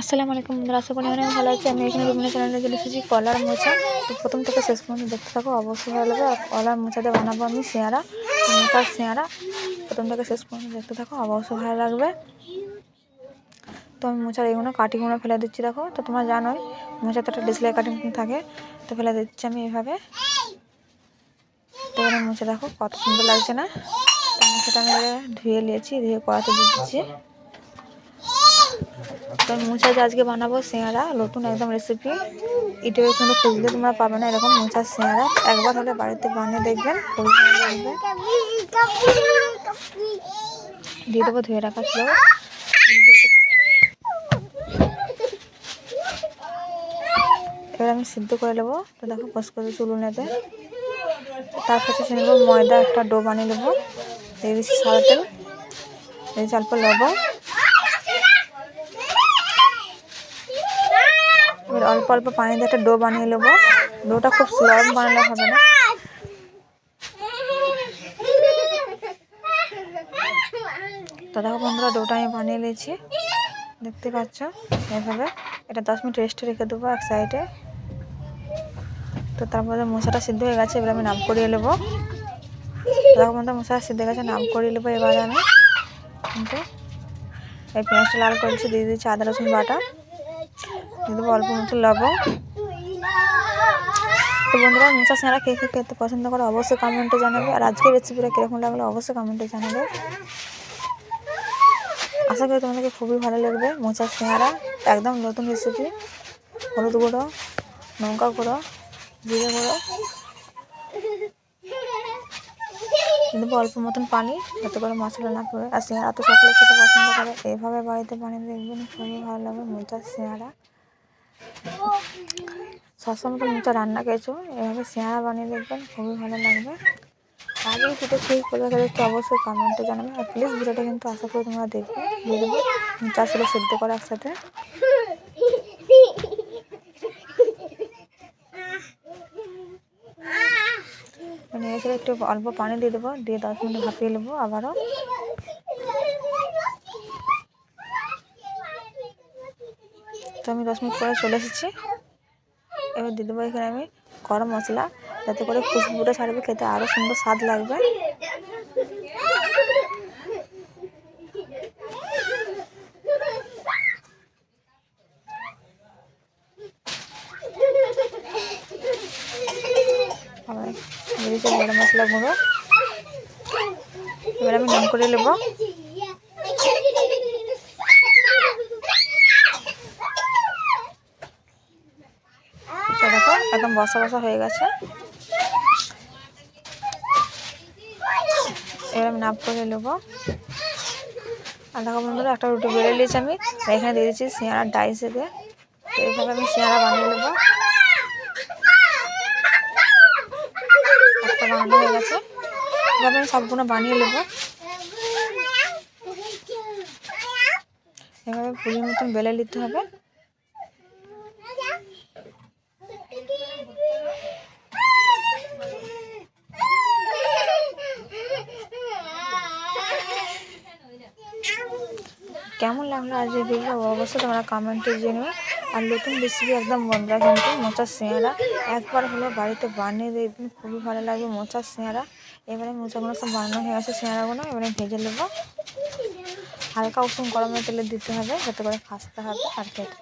আসসালামু আলাইকুম বন্ধুরা, আশা করি অনেক ভালো আছে। আমি এখানে বিভিন্ন চ্যানেলে চলে এসেছি কলার মোচা। তো প্রথম থেকে শেষ পর্যন্ত দেখতে থাকো, অবশ্যই ভালো লাগবে। আর কলার মোচাতে বানাবো আমি সিয়ারা তো মোচার সিয়ারা প্রথম থেকে শেষ পর্যন্ত দেখতে থাকো, অবশ্যই ভালো লাগবে। তো আমি মোচার এগুলো কাটিগুলো ফেলে দিচ্ছি, দেখো। তো তোমরা জানোই, মোচাতে একটা ডিসলাই কাটিং থাকে, তো ফেলে দিচ্ছি আমি এভাবে। তো মোচা দেখো, কত সুন্দর লাগছে না। তো মোচাটা আমি ধুয়ে নিয়েছি, ধুয়ে কড়াতে দিচ্ছি। তো মোচা যে আজকে বানাবো সিঙ্গারা, নতুন একদম রেসিপি ইউটিউবে কোনো খুঁজলে তোমরা পাবে না এরকম মোচার সিঙ্গারা। একবার হলে বাড়িতে বানিয়ে দেখবেন দিয়ে দেবো ধুয়ে রাখা ছিল। এবার আমি সিদ্ধ করে নেব। তো দেখো কষ করে চুলুনেতে তার কাছে সে নেব ময়দা, একটা ডো বানিয়ে নেব। দিয়ে দিচ্ছি সাদা তেল। দিয়েছি অল্প লবণ। এবার অল্প অল্প পানি দিয়ে একটা ডো বানিয়ে নেব। ডোটা খুব স্লো বানালে হবে না। তো দেখো বন্ধুরা, ডোটা আমি বানিয়ে নিয়েছি। দেখতে পাচ্ছ? এভাবে। এটা দশ মিনিট রেস্টে রেখে দেবো এক সাইডে তো তারপরে মশাটা সিদ্ধ হয়ে গেছে, এবার আমি নাম করিয়ে নেব। দেখো বন্ধুরা মশাটা সিদ্ধ হয়ে গেছে, নাম করিয়ে নেব এবার আমি। কিন্তু এই পেঁয়াজটা লাল করেছি দিয়ে দিচ্ছি আদা রসুন বাটা। দেবো অল্প মতো লবণ। তো বন্ধুরা মোচা সিঙ্গারা কে কে খেতে পছন্দ করে অবশ্যই কমেন্টে জানাবে। আর আজকের রেসিপিটা কীরকম লাগল অবশ্যই কমেন্টে জানাবে। আশা করি তোমাদেরকে খুবই ভালো লাগবে মোচা সিঙ্গারা। একদম নতুন রেসিপি হলুদ গুঁড়ো, লঙ্কা গুঁড়ো, জিরে গুঁড়ো। দেবো অল্প মতন পানি যাতে করে মশলা না পড়ে আর সিঙ্গারা তো সকলে খেতে পছন্দ করে। এইভাবে বাড়িতে বানিয়ে দেখবেন, খুবই ভালো লাগবে মোচার সিঙ্গারা। সবসময় তো মোচা রান্না খেয়েছো এভাবে সিঙ্গারা বানিয়ে দেখবেন, খুবই ভালো লাগবে। আগে ভিডিও ঠিক করে একটু অবশ্যই কমেন্টে জানাবেন আর প্লিজ ভিডিওটা কিন্তু আশা করি তোমরা দেখবে, দিয়ে দেবো। সেদ্ধ করা একসাথে। মানে এখানে একটু অল্প পানি দিয়ে দেবো, দিয়ে দশ মিনিট ভাপিয়ে নেব আবারও। তো আমি দশ মিনিট পরে চলে এসেছি। এবার দিয়ে দেবো এখানে আমি গরম মশলা যাতে করে খুশবুটা ছাড়বে, খেতে আরও সুন্দর স্বাদ লাগবে। গরম মশলা গুঁড়ো। এবার আমি নাম করে নেব। একদম বসা বসা হয়ে গেছে। এবার আমি নাপ করে নেব। আর দেখো বন্ধুরা, একটা রুটি বেড়ে নিয়েছি আমি। এখানে দিয়ে দিচ্ছি সিঁড়ার ডাই থেকে তো এইভাবে আমি সিঁড়া বানিয়ে নেব। একটা বানানো হয়ে গেছে। এভাবে আমি সবগুলো বানিয়ে নেব। এভাবে পুলির মতন বেলে নিতে হবে। কেমন লাগল আজ এই ভিডিও অবশ্যই তোমরা কমেন্টে জেনে আর নতুন রেসিপি একদম বন্ধুরা কিন্তু মোচার সিঁড়া একবার হলো বাড়িতে বানিয়ে দেবেন খুবই ভালো লাগবে মোচার সিঁড়া এবারে মোচাগুলো সব বানানো হয়ে গেছে সিঁড়াগুলো এবারে ভেজে নেব। হালকা উষুম গরমের তেলে দিতে হবে, যাতে করে খাসতে হবে আর খেতে।